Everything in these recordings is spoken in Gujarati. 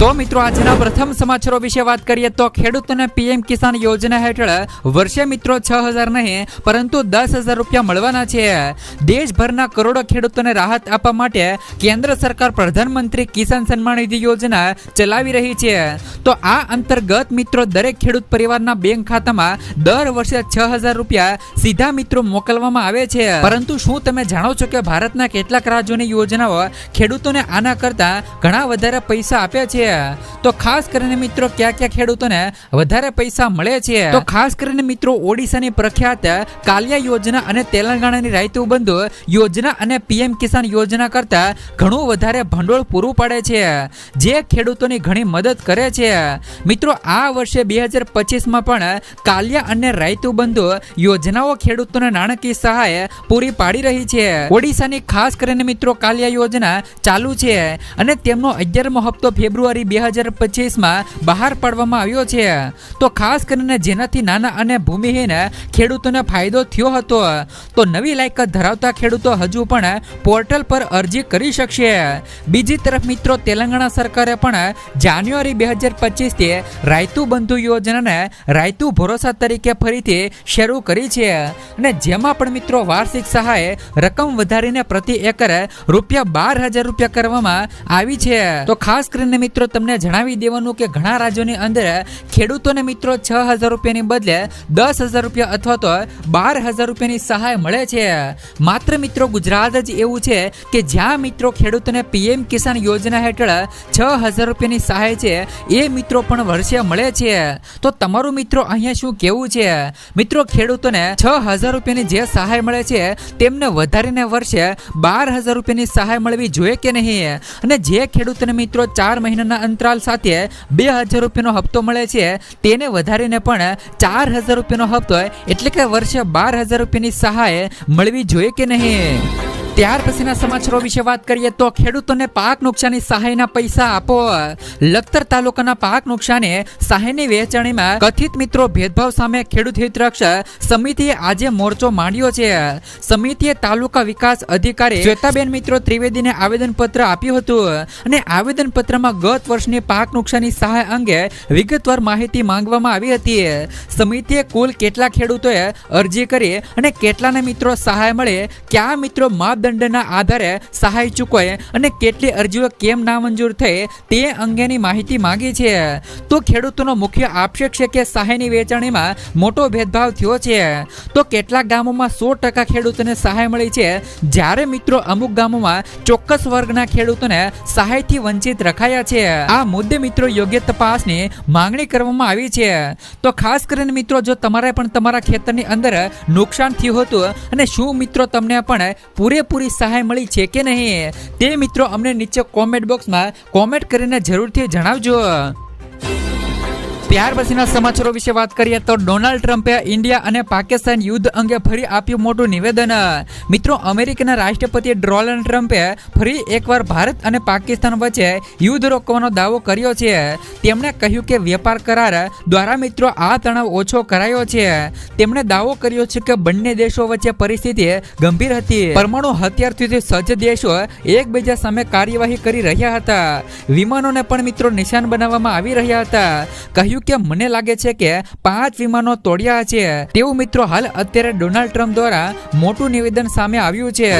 તો મિત્રો, આજના પ્રથમ સમાચારો વિશે વાત કરીએ તો ખેડૂતોને પીએમ કિસાન યોજના હેઠળ વર્ષે મિત્રો છ હજાર નહીં, પરંતુ દસ હજાર રૂપિયા મળવાના છે. દેશભરના કરોડો ખેડૂતોને રાહત આપવા માટે કેન્દ્ર સરકાર પ્રધાનમંત્રી કિસાન સન્માન નિધિ યોજના ચલાવી રહી છે. તો આ અંતર્ગત મિત્રો, દરેક ખેડૂત પરિવારના બેંક ખાતામાં દર વર્ષે છ હજાર રૂપિયા સીધા મિત્રો મોકલવામાં આવે છે. પરંતુ શું તમે જાણો છો કે ભારતના કેટલાક રાજ્યોની યોજનાઓ ખેડૂતોને આના કરતા ઘણા વધારે પૈસા આપે છે? તો ખાસ કરીને મિત્રો, ક્યાં ક્યાં ખેડૂતોને વધારે પૈસા મળે છે? તો ખાસ કરીને મિત્રો, ઓડિશાની પ્રખ્યાત કાલિયા યોજના અને તેલંગાણાની રાયતુ બંધુ યોજના અને પીએમ કિસાન યોજના કરતા ઘણું વધારે ભંડોળ પૂરું પાડે છે. જે ખેડૂતોની ઘણી મદદ કરે છે. મિત્રો, આ વર્ષે બે હજાર પચીસમાં પણ કાલિયા અને રાયતુ બંધુ યોજનાઓ ખેડૂતોને નાણાકીય સહાય પૂરી પાડી રહી છે. ઓડિશાની ખાસ કરીને મિત્રો, કાલિયા યોજના ચાલુ છે અને તેમનો અગિયારમો હપ્તો ફેબ્રુઆરી બે હજાર પચીસમાં બહાર પાડવામાં આવ્યો છે. તો ખાસ કરીને જેનાથી નાના અને ભૂમિહીન ખેડૂતોને ફાયદો થયો હતો. તો નવી લાયકાત ધરાવતા ખેડૂતો હજુ પણ પોર્ટલ પર અરજી કરી શકશે. બીજી તરફ મિત્રો, તેલંગાણા સરકારે પણ જાન્યુઆરી બે હજાર પચીસથી રાયતુ બંધુ યોજનાને રાયતુ ભરોસા તરીકે ફરીથી શરૂ કરી છે. અને જેમાં પણ મિત્રો, વાર્ષિક સહાય રકમ વધારીને પ્રતિ એકર રૂપિયા બાર હજાર રૂપિયા કરવામાં આવી છે. તો ખાસ કરીને મિત્રો તમને જણાવી દેવાનું કે ઘણા રાજ્યોની અંદર ખેડૂતોને મિત્રો છ હજાર રૂપિયાની બદલે દસ હજાર રૂપિયા અથવા તો બાર હજાર રૂપિયાની સહાય મળે છે. માત્ર મિત્રો, ગુજરાત જ એવું છે કે જ્યાં મિત્રો ખેડૂતોને પીએમ કિસાન યોજના હેઠળ છ હજાર રૂપિયાની સહાય છે, એ મિત્રો પણ વર્ષે મળે છે. તો તમારું મિત્રો અહીંયા શું કેવું છે? મિત્રો, ખેડૂતોને છ હજાર રૂપિયાની જે સહાય મળે છે, તેમને વધારીને વર્ષે બાર હજાર રૂપિયાની સહાય મળવી જોઈએ કે નહીં? અને જે ખેડૂતોને મિત્રો ચાર મહિનાના અંતરાલ સાથે બે હજાર રૂપિયાનો હપ્તો મળે છે. તેને વધારીને પણ ચાર હજાર રૂપિયાનો હપ્તો એટલે કે વર્ષે બાર હજાર રૂપિયાની સહાય મળવી જોઈએ કે નહીં? ત્યાર પછીના સમાચારો વિશે વાત કરીએ તો ખેડૂતોને પાક નુકસાની સહાયના પૈસા આપો. લખતર તાલુકાના પાક નુકસાને સહાયની વહેંચણીમાં કથિત મિત્રો ભેદભાવ સામે ખેડૂત હિતરક્ષક સમિતિએ આજે મોરચો માંડ્યો છે. સમિતિએ તાલુકા વિકાસ અધિકારી શ્વેતાબેન મિત્રો ત્રિવેદીને આવેદનપત્ર આપ્યું હતું અને આવેદનપત્રમાં ગત વર્ષની પાક નુકસાની સહાય અંગે વિગતવાર માહિતી માંગવામાં આવી હતી. સમિતિએ કુલ કેટલા ખેડૂતોએ અરજી કરી અને કેટલાને મિત્રો સહાય મળે, કયા મિત્રો માપદંડના આધારે સહાય ચૂકવે અને કેટલી અરજીઓ કેમ નામંજૂર થઈ તે અંગેની માહિતી માંગી છે. તો ખેડૂતોનો મુખ્ય આક્ષેપ છે કે સહાયની વેચાણીમાં મોટો ભેદભાવ થયો છે. તો કેટલાક ગામોમાં સો ટકા ખેડૂતોને સહાય મળી છે. જ્યારે મિત્રો અમુક ગામોમાં ચોક્કસ વર્ગના ખેડૂતોને સહાયથી વંચિત રખાયા છે. આ મુદ્દે મિત્રો યોગ્ય તપાસની માંગણી કરવામાં આવી છે. તો ખાસ કરીને મિત્રો જો તમારે પણ તમારા ખેતરની અંદર નુકસાન થયું હતું અને શું મિત્રો તમને પણ પૂરેપૂરી સહાય મળી છે કે નહીં? તે મિત્રો અમને નીચે કોમેન્ટ બોક્સમાં કોમેન્ટ કરીને જરૂરથી જણાવજો. ત્યાર પછીના સમાચારો વિશે વાત કરીએ તો ડોનાલ્ડ ટ્રમ્પે ઇન્ડિયા અને પાકિસ્તાન યુદ્ધ અંગે ફરી આપ્યું મોટું નિવેદન. મિત્રો, અમેરિકાના રાષ્ટ્રપતિ ડોનાલ્ડ ટ્રમ્પે ફરી એકવાર ભારત અને પાકિસ્તાન વચ્ચે યુદ્ધ રોકવાનો દાવો કર્યો છે. તેમણે કહ્યું કે વેપાર કરાર દ્વારા મિત્રો આ તણાવ ઓછો કરાયો છે. તેમણે દાવો કર્યો છે કે બંને દેશો વચ્ચે પરિસ્થિતિ ગંભીર હતી. પરમાણુ હથિયારથી સજ્જ દેશો એકબીજા સામે કાર્યવાહી કરી રહ્યા હતા. વિમાનોને પણ મિત્રો નિશાન બનાવવામાં આવી રહ્યા હતા. કહ્યું કે મને લાગે છે કે પાંચ વિમાનો તોડ્યા છે. તેવું મિત્રો હાલ અત્યારે ડોનાલ્ડ ટ્રમ્પ દ્વારા મોટું નિવેદન સામે આવ્યું છે.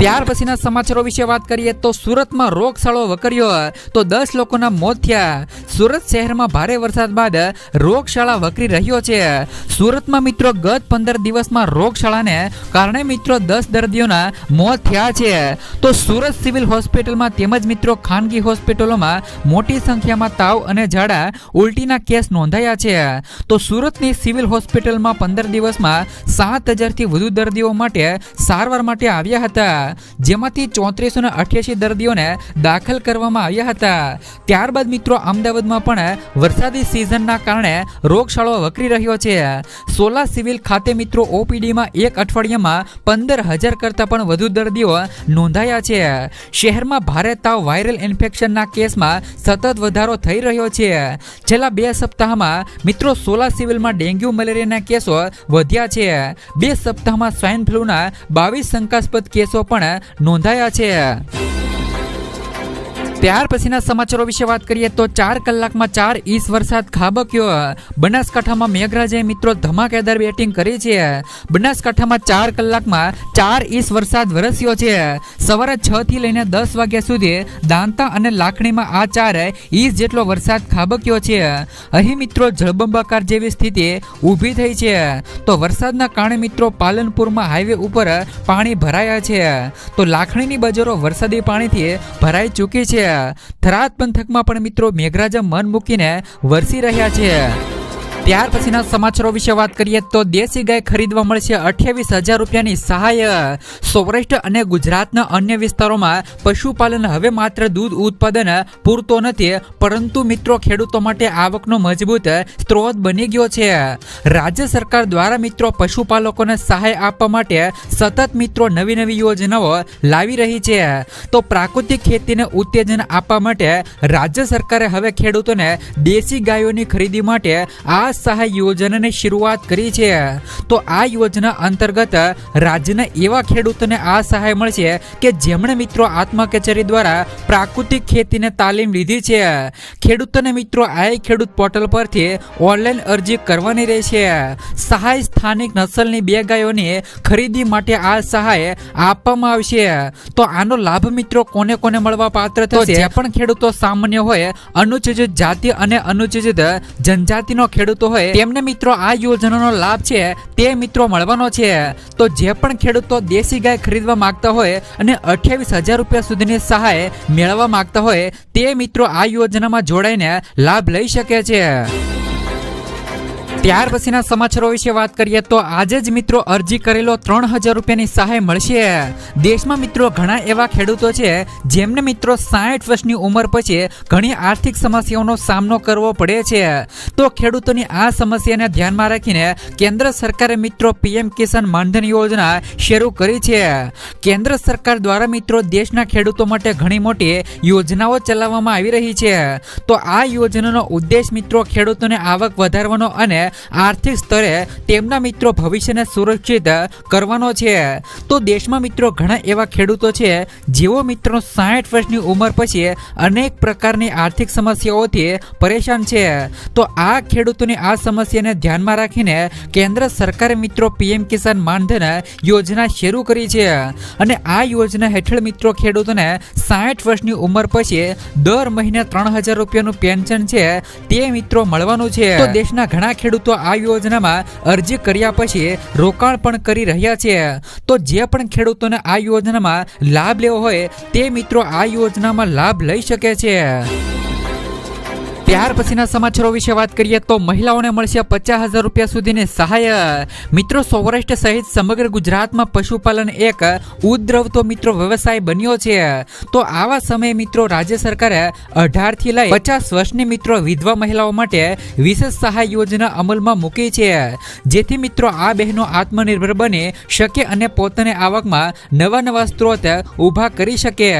ત્યાર પછીના સમાચારો વિશે વાત કરીએ તો સુરતમાં રોગચાળો વકર્યો. તો દસ લોકોના મોત થયા. સુરત શહેરમાં ભારે વરસાદ બાદ રોગશાળા વકરી રહ્યો છે. સુરતમાં મિત્રો ગત પંદર દિવસમાં રોગશાળાને કારણે મિત્રો દસ દર્દીઓના મોત થયા છે. તો સુરત સિવિલ હોસ્પિટલમાં તેમજ મિત્રો ખાનગી હોસ્પિટલોમાં મોટી સંખ્યામાં તાવ અને ઝાડા ઉલટીના કેસ નોંધાયા છે. તો સુરતની સિવિલ હોસ્પિટલમાં પંદર દિવસમાં સાત હજારથી વધુ દર્દીઓ માટે સારવાર માટે આવ્યા હતા. જેમાંથી ચોત્રીસો ને અઠ્યાસી દર્દીઓને દાખલ કરવામાં આવ્યા હતા. ત્યારબાદ મિત્રો, અમદાવાદમાં પણ વરસાદી સિઝનના કારણે રોગશાળો વકરી રહ્યો છે. સોલા સિવિલ ખાતે મિત્રો, ઓપીડીમાં એક અઠવાડિયામાં પંદર હજાર કરતાં પણ વધુ દર્દીઓ નોંધાયા છે. શહેરમાં ભારે તાવ વાયરલ ઇન્ફેક્શનના કેસમાં સતત વધારો થઈ રહ્યો છે. છેલ્લા બે સપ્તાહમાં મિત્રો, સોલા સિવિલમાં ડેન્ગ્યુ, મલેરિયાના કેસો વધ્યા છે. બે સપ્તાહમાં સ્વાઇન ફ્લૂના બાવીસ શંકાસ્પદ કેસો પણ નોંધાયા છે. ત્યાર પછીના સમાચારો વિશે વાત કરીએ તો ચાર કલાકમાં ચાર ઇંચ વરસાદ ખાબક્યો. બનાસકાંઠામાં મેઘરાજાએ મિત્રો ધમાકેદાર બેટિંગ કરી છે. બનાસકાંઠામાં ચાર કલાકમાં ચાર ઇંચ વરસાદ વરસ્યો છે. સવારે છ થી લઈને દસ વાગ્યા સુધી દાંતા અને લાખણીમાં આ ચાર ઇંચ જેટલો વરસાદ ખાબક્યો છે. અહીં મિત્રો જળબંબાકાર જેવી સ્થિતિ ઊભી થઈ છે. તો વરસાદના કારણે મિત્રો પાલનપુરમાં હાઈવે ઉપર પાણી ભરાયા છે. તો લાખણીની બજારો વરસાદી પાણીથી ભરાઈ ચૂકી છે. થરાદ પંથકમાં પણ મિત્રો મેઘરાજા મન મૂકીને વરસી રહ્યા છે. ત્યાર પછીના સમાચારો વિશે વાત કરીએ તો દેશી ગાય ખરીદવા મળશે અઠ્યાવીસ હજાર રૂપિયાની સહાય. સૌરાષ્ટ્ર અને ગુજરાતના અન્ય વિસ્તારોમાં પશુપાલન હવે માત્ર દૂધ ઉત્પાદન પૂરતો નથી, પરંતુ મિત્રો ખેડૂતો માટે આવકનો મજબૂત સ્ત્રોત બની ગયો છે. રાજ્ય સરકાર દ્વારા મિત્રો પશુપાલકોને સહાય આપવા માટે સતત મિત્રો નવી નવી યોજનાઓ લાવી રહી છે. તો પ્રાકૃતિક ખેતીને ઉત્તેજન આપવા માટે રાજ્ય સરકારે હવે ખેડૂતોને દેશી ગાયોની ખરીદી માટે આ સહાય યોજનાની શરૂઆત કરી છે. તો આ યોજના અંતર્ગત રાજ્યના એવા ખેડૂતોને આ સહાય મળશે કે જેમણે મિત્રો આત્મા કચેરી દ્વારા પ્રાકૃતિક ખેતીને તાલીમ લીધી છે. ખેડૂતોને મિત્રો આ ખેડૂત પોર્ટલ પરથી ઓનલાઈન અરજી કરવાની રહેશે સહાય સ્થાનિક નસલની બે ગાયોની ખરીદી માટે આ સહાય આપવામાં આવશે. તો આનો લાભ મિત્રો કોને કોને મળવા પાત્ર થશે? જે પણ ખેડૂતો સામાન્ય હોય અનુસૂચિત જાતિ અને અનુસૂચિત જનજાતિનો ખેડૂતો હોય, તેમને મિત્રો આ યોજનાનો લાભ છે, તે મિત્રો મળવાનો છે. તો જે પણ ખેડૂતો દેશી ગાય ખરીદવા માંગતા હોય અને અઠ્યાવીસ હજાર રૂપિયા સુધીની સહાય મેળવવા માંગતા હોય, તે મિત્રો આ યોજનામાં જોડાઈને લાભ લઈ શકે છે. ત્યાર પછીના સમાચારો વિશે વાત કરીએ તો આજે જ મિત્રો અરજી કરેલો ત્રણ હજાર રૂપિયાની સહાય મળશે. દેશમાં મિત્રો ઘણા એવા ખેડૂતો છે, જેમને મિત્રો સાઠ વર્ષની ઉંમર પછી ઘણી આર્થિક સમસ્યાઓનો સામનો કરવો પડે છે. તો ખેડૂતોની આ સમસ્યાને ધ્યાનમાં રાખીને કેન્દ્ર સરકારે મિત્રો પીએમ કિસાન માનધન યોજના શરૂ કરી છે. કેન્દ્ર સરકાર દ્વારા મિત્રો દેશના ખેડૂતો માટે ઘણી મોટી યોજનાઓ ચલાવવામાં આવી રહી છે. તો આ યોજનાનો ઉદ્દેશ મિત્રો ખેડૂતોને આવક વધારવાનો અને આર્થિક સ્તરે તેમના મિત્રો ભવિષ્યને સુરક્ષિત કરવાનો છે. તો દેશમાં મિત્રો ઘણા એવા ખેડૂતો છે, જેઓ મિત્રો સાહીઠ વર્ષની ઉંમર પછી અનેક પ્રકારની આર્થિક સમસ્યાઓથી પરેશાન છે. તો આ ખેડૂતોની આ સમસ્યાને ધ્યાનમાં રાખીને કેન્દ્ર સરકારે મિત્રો પીએમ કિસાન માનધન યોજના શરૂ કરી છે. અને આ યોજના હેઠળ મિત્રો ખેડૂતોને સાહીઠ વર્ષની ઉંમર પછી દર મહિને ત્રણ હજાર રૂપિયાનું પેન્શન છે, તે મિત્રો મળવાનું છે. તો દેશના ઘણા ખેડૂતો આ યોજનામાં અરજી કર્યા પછી રોકાણ પણ કરી રહ્યા છે. તો જે પણ ખેડૂતોને આ યોજનામાં લાભ લેવો હોય તે મિત્રો આ યોજનામાં લાભ લઈ શકે છે. ત્યાર પછીના સમાચારો વિશે વાત કરીએ તો મહિલાઓને મળશે પચાસ હજાર રૂપિયા સુધીની સહાય. મિત્રો, સૌરાષ્ટ્ર સહિત સમગ્ર ગુજરાતમાં પશુપાલન એક ઉદ્રવતો મિત્રો વ્યવસાય બન્યો છે. તો આવા સમયે મિત્રો, રાજ્ય સરકારે અઢારથી લઈ પચાસ વર્ષની મિત્રો વિધવા મહિલાઓ માટે વિશેષ સહાય યોજના અમલમાં મૂકી છે. જેથી મિત્રો, આ બહેનો આત્મનિર્ભર બની શકે અને પોતાની આવકમાં નવા નવા સ્ત્રોત ઊભા કરી શકે.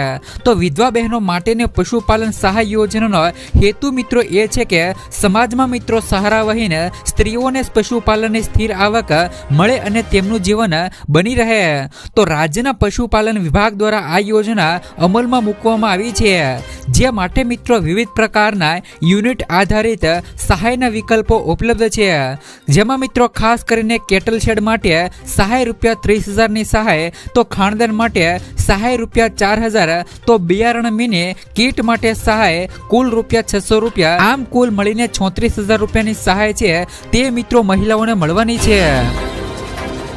તો વિધવા બહેનો માટેની પશુપાલન સહાય યોજનાનો હેતુ મિત્રો એ છે કે સમાજમાં મિત્રો સહારા વહીને સ્ત્રીઓને પશુપાલનની સ્થિર આવક મળે અને તેમનું જીવન બની રહે. તો રાજ્યના પશુપાલન વિભાગ દ્વારા આ યોજના અમલમાં મૂકવામાં આવી છે. જે માટે મિત્રો વિવિધ પ્રકારના યુનિટ આધારિત સહાયના વિકલ્પો ઉપલબ્ધ છે. જેમાં મિત્રો ખાસ કરીને કેટલ શેડ માટે સહાય રૂપિયા ત્રીસ હજારની સહાય, તો ખાણદાન માટે સહાય રૂપિયા ચાર હજાર, તો બિયારણ મિની કીટ માટે સહાય કુલ રૂપિયા છસો રૂપિયા આમ કુલ મળીને છોત્રીસ હજાર રૂપિયાની સહાય છે તે મિત્રો મહિલાઓને મળવાની છે.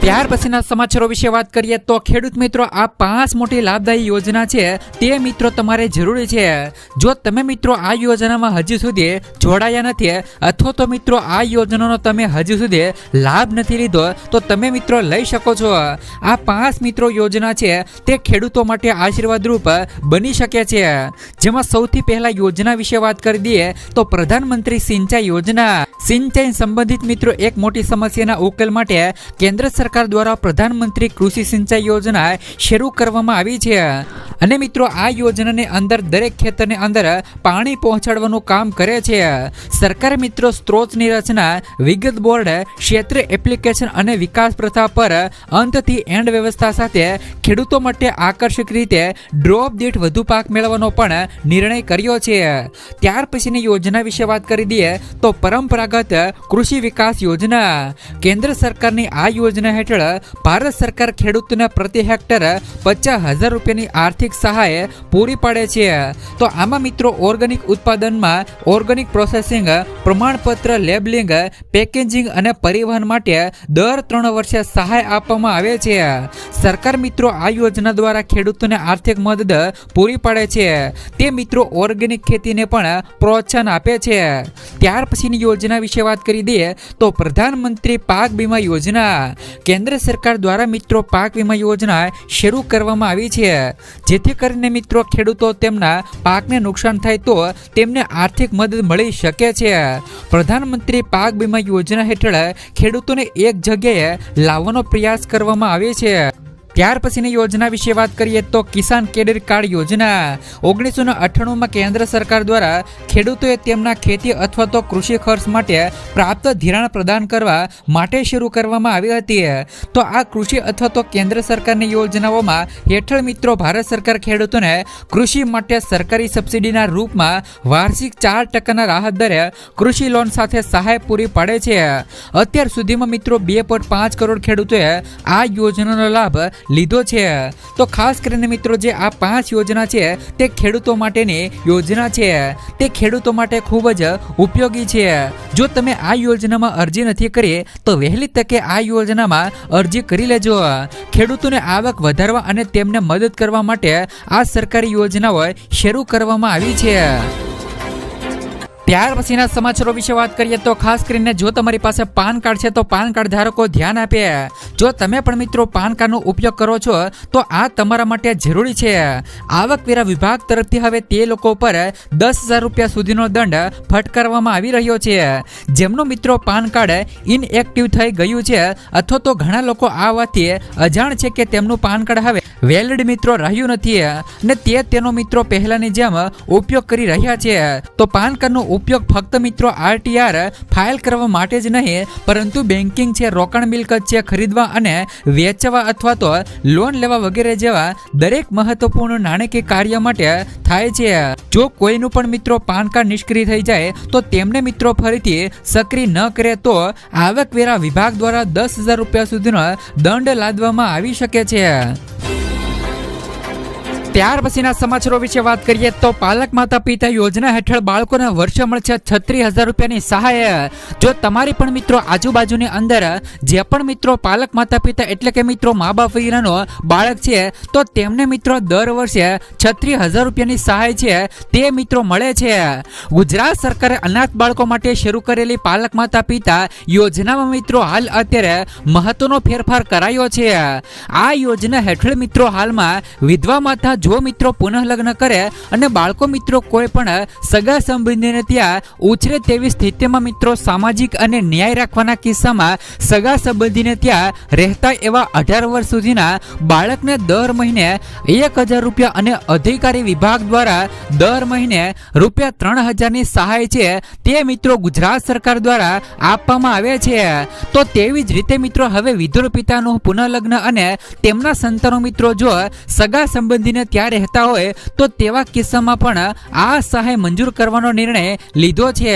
ત્યાર પછીના સમાચારો વિશે વાત કરીએ તો ખેડૂત મિત્રો, આ પાંચ મોટી લાભદાયી યોજના છે. તે મિત્રો તમારે જરૂરી છે. જો તમે મિત્રો આ યોજનામાં હજી સુધી જોડાયા નથી, અથવા તો મિત્રો આ યોજનાનો તમે હજી સુધી લાભ નથી લીધો, તો તમે મિત્રો લઈ શકો છો. આ પાંચ મિત્રો યોજના છે. તે ખેડૂતો માટે આશીર્વાદરૂપ બની શકે છે. જેમાં સૌથી પહેલા યોજના વિશે વાત કરી દઈએ, તો પ્રધાનમંત્રી સિંચાઈ યોજના. સિંચાઈ સંબંધિત મિત્રો, એક મોટી સમસ્યાના ઉકેલ માટે કેન્દ્ર સરકાર દ્વારા પ્રધાનમંત્રી કૃષિ સિંચાઈ યોજના શરૂ કરવામાં આવી છે. અને મિત્રો, આ યોજનાની અંદર દરેક ખેતરની અંદર પાણી પહોંચાડવાનું કામ કરે છે. સરકાર મિત્રો સ્ત્રોતની રચના વિગત બોર્ડ, ક્ષેત્ર એપ્લિકેશન અને વિકાસ પ્રથા પર અંતથી એન્ડ વ્યવસ્થા સાથે ખેડૂતો માટે આકર્ષક રીતે ડ્રોપ દીઠ વધુ પાક મેળવવાનો પણ નિર્ણય કર્યો છે. ત્યાર પછીની યોજના વિશે વાત કરી દઈએ તો પરંપરાગત કૃષિ વિકાસ યોજના. કેન્દ્ર સરકારની આ યોજના હેઠળ ભારત સરકાર ખેડૂતોને પ્રતિ હેક્ટર પચાસ હજાર રૂપિયાની આર્થિક સહાય પૂરી પાડે છે. તો આમાં મિત્રો ઓર્ગેનિક ઉત્પાદનમાં ઓર્ગેનિક પ્રોસેસિંગ, પ્રમાણપત્ર, લેબલિંગ, પેકેજિંગ અને પરિવહન માટે દર ત્રણ વર્ષે સહાય આપવામાં આવે છે. સરકાર મિત્રો આ યોજના દ્વારા ખેડૂતોને આર્થિક મદદ પૂરી પાડે છે. તે મિત્રો ઓર્ગેનિક ખેતીને પણ પ્રોત્સાહન આપે છે. ત્યાર પછીની યોજના વિશે વાત કરી દઈએ તો પ્રધાનમંત્રી પાક વીમા યોજના. કેન્દ્ર સરકાર દ્વારા મિત્રો પાક વીમા યોજના શરૂ કરવામાં આવી છે. જેથી કરીને મિત્રો ખેડૂતો તેમના પાકને નુકસાન થાય તો તેમને આર્થિક મદદ મળી શકે છે. પ્રધાનમંત્રી પાક વીમા યોજના હેઠળ ખેડૂતોને એક જગ્યાએ લાવવાનો પ્રયાસ કરવામાં આવે છે. ત્યાર પછીની યોજના વિશે વાત કરીએ તો કિસાન ક્રેડિટ કાર્ડ યોજના. ઓગણીસો અઠ્ઠાણુંમાં કેન્દ્ર સરકાર દ્વારા ખેડૂતોએ તેમના ખેતી અથવા તો કૃષિ ખર્ચ માટે પ્રાપ્ત ધિરાણ પ્રદાન કરવા માટે શરૂ કરવામાં આવી હતી. તો આ કૃષિ અથવા તો કેન્દ્ર સરકારની યોજનાઓમાં હેઠળ મિત્રો ભારત સરકાર ખેડૂતોને કૃષિ માટે સરકારી સબસિડીના રૂપમાં વાર્ષિક ચાર ટકાના રાહત દરે કૃષિ લોન સાથે સહાય પૂરી પાડે છે. અત્યાર સુધીમાં મિત્રો બે પોઈન્ટ પાંચ કરોડ ખેડૂતોએ આ યોજનાનો લાભ લીધો છે. તો ખાસ કરીને મિત્રો જે આ પાંચ યોજના છે, તે ખેડૂતો માટેની યોજના છે. તે ખેડૂતો માટે ખૂબ જ ઉપયોગી છે. જો તમે આ યોજનામાં અરજી નથી કરી, તો વહેલી તકે આ યોજનામાં અરજી કરી લેજો. ખેડૂતોને આવક વધારવા અને તેમને મદદ કરવા માટે આ સરકારી યોજનાઓ શરૂ કરવામાં આવી છે. ત્યાર પછીના સમાચારો વિશે વાત કરીએ તો ખાસ કરીને જો તમારી પાસે પાન કાર્ડ છે તો પાન કાર્ડ ધારકો ધ્યાન આપે. જો તમે પણ મિત્રો પાન કાર્ડનો ઉપયોગ કરો છો, તો આ તમારા માટે જરૂરી છે. આવકવેરા વિભાગ તરફથી હવે તે લોકો પર દસ હજાર રૂપિયા સુધીનો દંડ ફટકારવામાં આવી રહ્યો છે. જેમનું મિત્રો પાન કાર્ડ ઇનએક્ટિવ થઈ ગયું છે, અથવા તો ઘણા લોકો આ વાતથી અજાણ છે કે તેમનું પાન કાર્ડ હવે વેલિડ મિત્રો રહ્યું નથી. અને તે તેનો મિત્રો પહેલાની જેમ ઉપયોગ કરી રહ્યા છે. તો પાન કાર્ડનો ઉપયોગ ફક્ત મિત્રો આરટીઆર ફાઇલ કરવા માટે જ નહીં, પરંતુ બેન્કિંગ છે, રોકાણ મિલકત છે, ખરીદવા અને વેચવા અથવા તો લોન લેવા વગેરે જેવા દરેક મહત્વપૂર્ણ નાણાકીય કાર્ય માટે થાય છે. જો કોઈનું પણ મિત્રો પાન કાર્ડ નિષ્ક્રિય થઈ જાય, તો તેમને મિત્રો ફરીથી સક્રિય ન કરે તો આવકવેરા વિભાગ દ્વારા દસ હજાર રૂપિયા સુધીનો દંડ લાદવામાં આવી શકે છે. ત્યાર પછીના સમાચારો વિશે વાત કરીએ તો પાલક માતા પિતા યોજના હેઠળ બાળકોને વર્ષે મળશે છત્રીસ હજાર રૂપિયાની સહાય. જો તમારી પણ મિત્રો આજુબાજુની અંદર જે પણ મિત્રો પાલક માતા પિતા એટલે કે મિત્રો મા બાપ વગેરેનો બાળક છે, તો તેમને મિત્રો દર વર્ષે છત્રીસ હજાર રૂપિયાની સહાય છે, તે મિત્રો મળે છે. ગુજરાત સરકારે અનાથ બાળકો માટે શરૂ કરેલી પાલક માતા પિતા યોજનામાં મિત્રો હાલ અત્યારે મહત્વનો ફેરફાર કરાયો છે. આ યોજના હેઠળ મિત્રો હાલમાં વિધવા માતા જો મિત્રો પુનઃ લગ્ન કરે અને બાળકો મિત્રો કોઈ પણ સગા સંબંધીને ત્યાં ઉછરે તેવી સ્થિતિમાં મિત્રો સામાજિક અને ન્યાય રાખવાના કિસ્સામાં સગા સંબંધીને ત્યાં રહેતા એવા અઢાર વર્ષ સુધીના બાળકને દર મહિને એક હજાર રૂપિયા અને અધિકારી વિભાગ દ્વારા દર મહિને રૂપિયા ત્રણ હજારની સહાય છે તે મિત્રો ગુજરાત સરકાર દ્વારા આપવામાં આવે છે. તો તેવી જ રીતે મિત્રો હવે વિધુર પિતાનું પુનઃલગ્ન અને તેમના સંતાનો મિત્રો જો સગા સંબંધીને ત્યાં રહેતા હોય તો તેવા કિસ્સામાં પણ આ સહાય મંજૂર કરવાનો નિર્ણય લીધો છે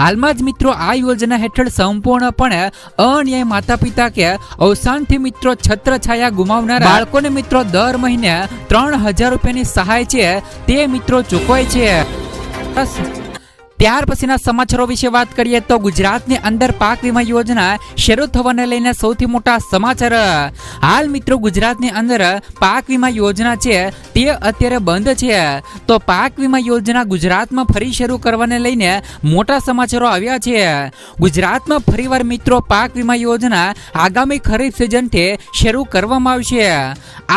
હાલમાં જ મિત્રો આ યોજના હેઠળ સંપૂર્ણપણે અન્યાય માતા પિતા કે અવસાનથી મિત્રો છત્રછાયા ગુમાવનારા બાળકોને મિત્રો દર મહિને ત્રણ હજાર રૂપિયાની સહાય છે તે મિત્રો ચૂકવાય છે. ત્યાર પછીના સમાચારો વિશે વાત કરીએ તો ગુજરાતની અંદર પાક વીમા યોજના શરૂ થવાને લઈને સૌથી મોટા સમાચાર. હાલ મિત્રો ગુજરાતની અંદર પાક વીમા યોજના છે, તે અત્યારે બંધ છે. તો પાક વીમા યોજના ગુજરાતમાં ફરી શરૂ કરવાને લઈને મોટા સમાચારો આવ્યા છે. ગુજરાતમાં ફરીવાર મિત્રો પાક વીમા યોજના આગામી ખરીફ સિઝનથી શરૂ કરવામાં આવશે.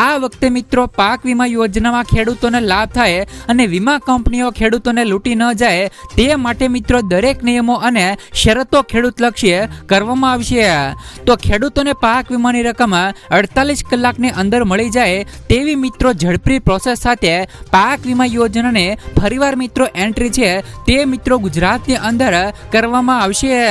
આ વખતે મિત્રો પાક વીમા યોજનામાં ખેડૂતોને લાભ થાય અને વીમા કંપનીઓ ખેડૂતોને લૂંટી ન જાય તે માટે મિત્રો દરેક નિયમો અને શરતો ખેડૂત ખેડૂતલક્ષી કરવામાં આવશે તો ખેડૂતોને પાક વીમાની રકમ અડતાલીસ કલાકની અંદર મળી જાય તેવી મિત્રો ઝડપી પ્રોસેસ સાથે પાક વીમા યોજનાને ફરીવાર મિત્રો એન્ટ્રી છે તે મિત્રો ગુજરાતની અંદર કરવામાં આવશે.